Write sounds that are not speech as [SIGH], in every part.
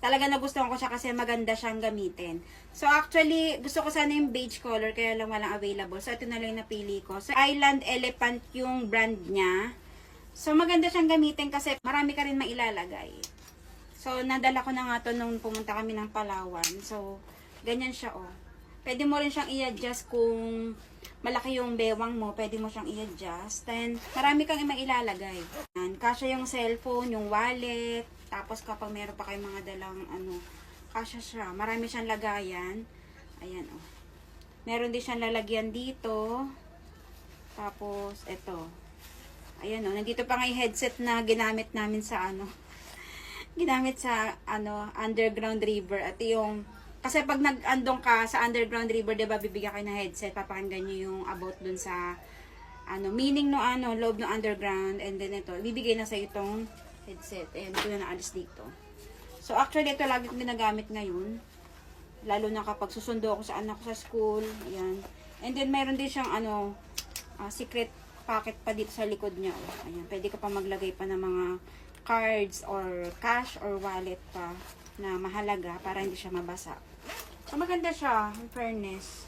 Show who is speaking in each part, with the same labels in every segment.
Speaker 1: talaga nagustuhan ko siya kasi maganda siyang gamitin. So actually, gusto ko sana yung beige color kaya lang walang available. So ito na lang yung napili ko. So Island Elephant yung brand niya. So maganda siyang gamitin kasi marami ka rin mailalagay. So nadala ko na nga to nung pumunta kami ng Palawan. So ganyan siya oh. Pwede mo rin siyang i-adjust kung malaki yung bewang mo, pwede mo siyang i-adjust. Then, marami kang mailalagay. Kasya yung cellphone, yung wallet, tapos kapag meron pa kayong mga dalang ano, kasya siya. Marami siyang lagayan. Ayan, oh. Meron din siyang lalagyan dito. Tapos, eto. Ayan, oh. Nandito pa nga yung headset na ginamit namin sa ano. [LAUGHS] ginamit sa ano, underground river. At yung kasi pag nag-andong ka sa underground river, 'di ba, bibigyan kayo ng headset, papakinggan niyo yung about dun sa ano, meaning no ano, loob ng underground and then ito, bibigay na sa itong headset. Ayan, ito na naalis dito. So actually ito lagi kong ginagamit ngayon. Lalo na kapag susundo ako sa anak ko sa school, ayan. And then meron din siyang ano, ah, secret pocket pa dito sa likod niya. Ayan, pwede ka pa maglagay pa ng mga cards or cash or wallet pa na mahalaga para hindi siya mabasa. So, maganda siya, in fairness.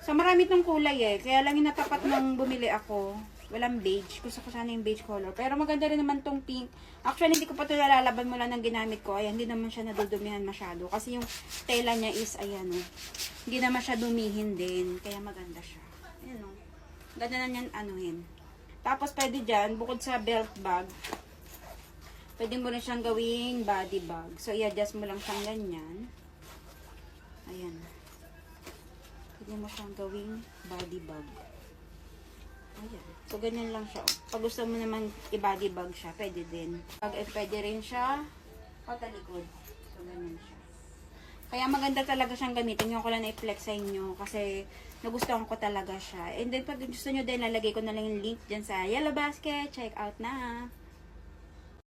Speaker 1: So, marami tong kulay eh. Kaya lang yung natapat nung bumili ako, walang beige. Gusto ko sana yung beige color. Pero maganda rin naman tong pink. Actually, hindi ko pa ito nalalaban mula ng ginamit ko. Ayan, hindi naman siya nadudumihan masyado. Kasi yung tela niya is, ayan oh. Hindi naman siya dumihin din. Kaya maganda siya. Ayan oh. Ganda na niyan anuhin. Tapos, pwede dyan, bukod sa belt bag, pwede mo rin siyang gawing body bag. So, i-adjust mo lang siyang ganyan. Ayan. Pwede mo siyang gawing body bag. Ayan. So, ganyan lang siya. Pag gusto mo naman i-body bag siya, pwede din. Pag eh, pwede rin siya patalikod. So, ganyan siya. Kaya maganda talaga siyang gamitin. Yung ko lang na-flex sa inyo kasi nagustuhan ko talaga siya. And then, pag gusto nyo din, lalagay ko na lang yung link dyan sa Yellow Basket. Check out na.